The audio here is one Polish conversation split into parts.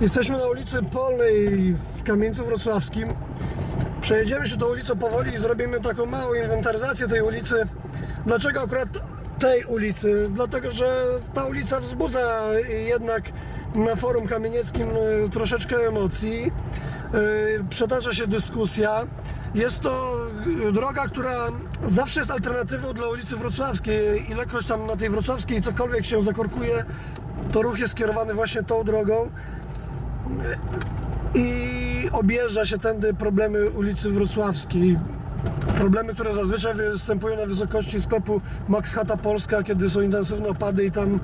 Jesteśmy na ulicy Polnej w Kamieńcu Wrocławskim. Przejedziemy się tą ulicą powoli i zrobimy taką małą inwentaryzację tej ulicy. Dlaczego akurat tej ulicy? Dlatego, że ta ulica wzbudza jednak na forum kamienieckim y, troszeczkę emocji. Y, Przetarza się dyskusja. Jest to y, droga, która zawsze jest alternatywą dla ulicy Wrocławskiej. Ilekroć tam na tej Wrocławskiej cokolwiek się zakorkuje, to ruch jest skierowany właśnie tą drogą i objeżdża się tędy problemy ulicy Wrocławskiej. Problemy, które zazwyczaj występują na wysokości sklepu Max Chata Polska, kiedy są intensywne opady i tam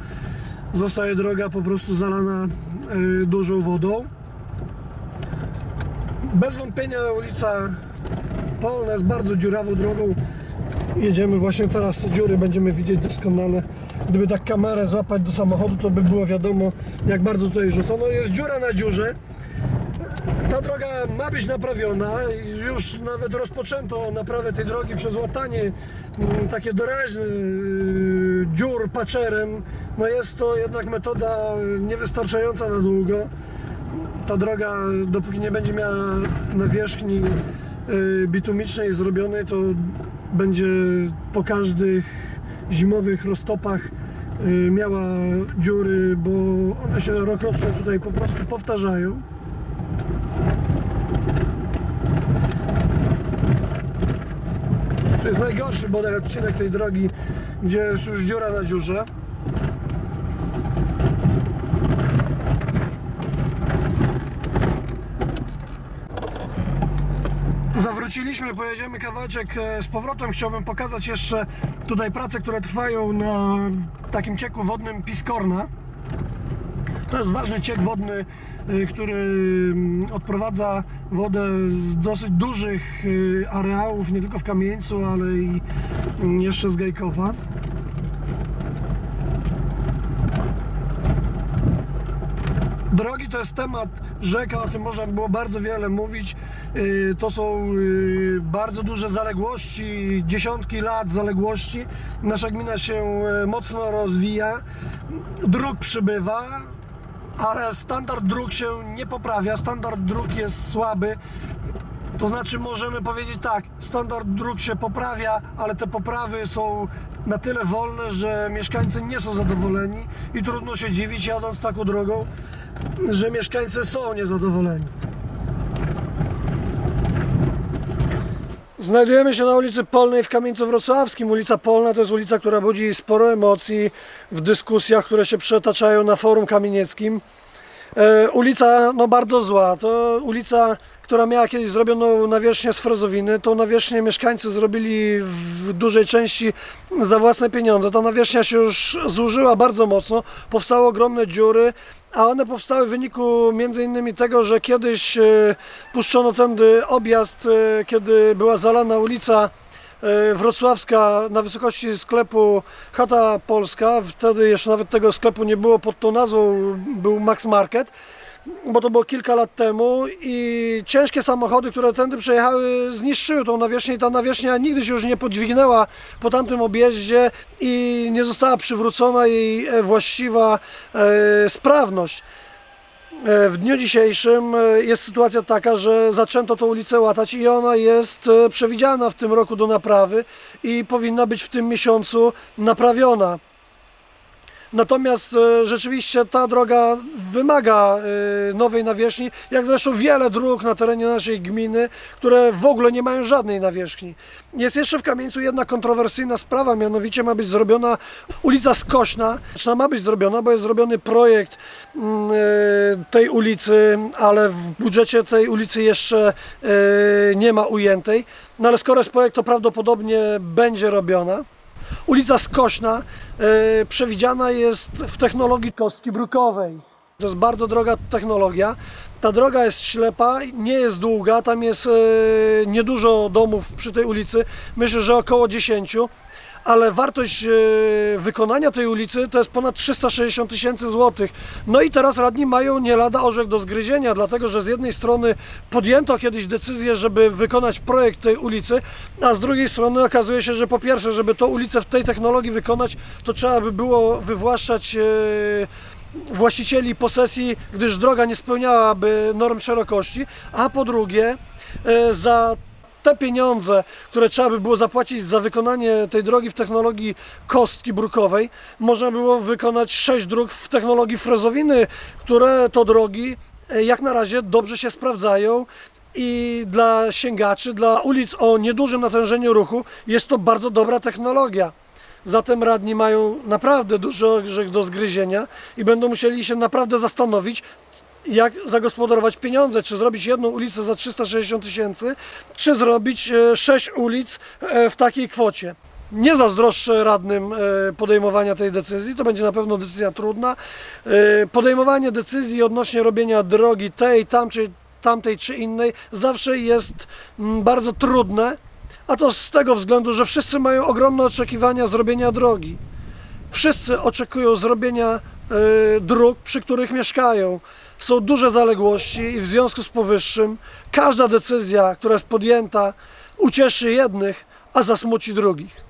zostaje droga po prostu zalana y, dużą wodą. Bez wątpienia ulica Polna jest bardzo dziurawą drogą. Jedziemy właśnie teraz te dziury, będziemy widzieć doskonale. Gdyby tak kamerę złapać do samochodu, to by było wiadomo, jak bardzo tutaj rzucono. Jest dziura na dziurze. Ta droga ma być naprawiona. Już nawet rozpoczęto naprawę tej drogi przez łatanie mm, takie doraźne yy, dziur paczerem. No jest to jednak metoda niewystarczająca na długo. Ta droga, dopóki nie będzie miała nawierzchni yy, bitumicznej zrobionej, to będzie po każdych zimowych roztopach yy, miała dziury, bo one się rokrocznie tutaj po prostu powtarzają. To jest najgorszy bodaj odcinek tej drogi, gdzie jest już dziura na dziurze. Zawróciliśmy, pojedziemy kawałeczek e, z powrotem. Chciałbym pokazać jeszcze tutaj prace, które trwają na takim cieku wodnym Piskorna. To jest ważny ciek wodny, y, który mm, odprowadza wodę z dosyć dużych y, areałów, nie tylko w Kamieńcu, ale i mm, jeszcze z Gajkowa. Drogi to jest temat rzeka, o tym można było bardzo wiele mówić. Y, To są y, bardzo duże zaległości, dziesiątki lat zaległości. Nasza gmina się y, mocno rozwija, dróg przybywa, ale standard dróg się nie poprawia, standard dróg jest słaby. To znaczy możemy powiedzieć tak, standard dróg się poprawia, ale te poprawy są na tyle wolne, że mieszkańcy nie są zadowoleni i trudno się dziwić jadąc taką drogą, że mieszkańcy są niezadowoleni. Znajdujemy się na ulicy Polnej w Kamieńcu Wrocławskim. Ulica Polna to jest ulica, która budzi sporo emocji w dyskusjach, które się przetaczają na forum kamienieckim. E, ulica no bardzo zła. To ulica, która miała kiedyś zrobioną nawierzchnię z frezowiny. Tą nawierzchnię mieszkańcy zrobili w dużej części za własne pieniądze. Ta nawierzchnia się już zużyła bardzo mocno. Powstały ogromne dziury, a one powstały w wyniku między innymi tego, że kiedyś e, puszczono tędy objazd, e, kiedy była zalana ulica e, Wrocławska na wysokości sklepu Chata Polska. Wtedy jeszcze nawet tego sklepu nie było pod tą nazwą, był Max Market, bo to było kilka lat temu i ciężkie samochody, które tędy przejechały, zniszczyły tą nawierzchnię i ta nawierzchnia nigdy się już nie podźwignęła po tamtym objeździe i nie została przywrócona jej e, właściwa e, sprawność. E, W dniu dzisiejszym jest sytuacja taka, że zaczęto tą ulicę łatać i ona jest przewidziana w tym roku do naprawy i powinna być w tym miesiącu naprawiona. Natomiast e, rzeczywiście ta droga wymaga e, nowej nawierzchni, jak zresztą wiele dróg na terenie naszej gminy, które w ogóle nie mają żadnej nawierzchni. Jest jeszcze w Kamieńcu jedna kontrowersyjna sprawa, mianowicie ma być zrobiona ulica Skośna. Znaczy, Ma być zrobiona, bo jest zrobiony projekt mm, e, tej ulicy, ale w budżecie tej ulicy jeszcze nie ma ujętej. No ale skoro jest projekt, to prawdopodobnie będzie robiona. Ulica Skośna e, przewidziana jest w technologii kostki brukowej. To jest bardzo droga technologia. Ta droga jest ślepa, nie jest długa, tam jest e, niedużo domów przy tej ulicy, myślę, że około 10, ale wartość e, wykonania tej ulicy to jest ponad 360 tysięcy złotych. No i teraz radni mają nie lada orzech do zgryzienia, dlatego że z jednej strony podjęto kiedyś decyzję, żeby wykonać projekt tej ulicy, a z drugiej strony okazuje się, że po pierwsze, żeby tą ulicę w tej technologii wykonać, to trzeba by było wywłaszczać e, właścicieli posesji, gdyż droga nie spełniałaby norm szerokości, a po drugie e, za te pieniądze, które trzeba by było zapłacić za wykonanie tej drogi w technologii kostki brukowej, można było wykonać sześć dróg w technologii frezowiny, które to drogi e, jak na razie dobrze się sprawdzają i dla sięgaczy, dla ulic o niedużym natężeniu ruchu jest to bardzo dobra technologia. Zatem radni mają naprawdę dużo grzech do zgryzienia i będą musieli się naprawdę zastanowić, jak zagospodarować pieniądze, czy zrobić jedną ulicę za 360 tysięcy, czy zrobić e, sześć ulic e, w takiej kwocie. Nie zazdroszczę radnym e, podejmowania tej decyzji, to będzie na pewno decyzja trudna. Podejmowanie decyzji odnośnie robienia drogi tej, tamtej, tamtej czy innej zawsze jest mm, bardzo trudne, a to z tego względu, że wszyscy mają ogromne oczekiwania zrobienia drogi. Wszyscy oczekują zrobienia dróg, przy których mieszkają. Są duże zaległości i w związku z powyższym każda decyzja, która jest podjęta, ucieszy jednych, a zasmuci drugich.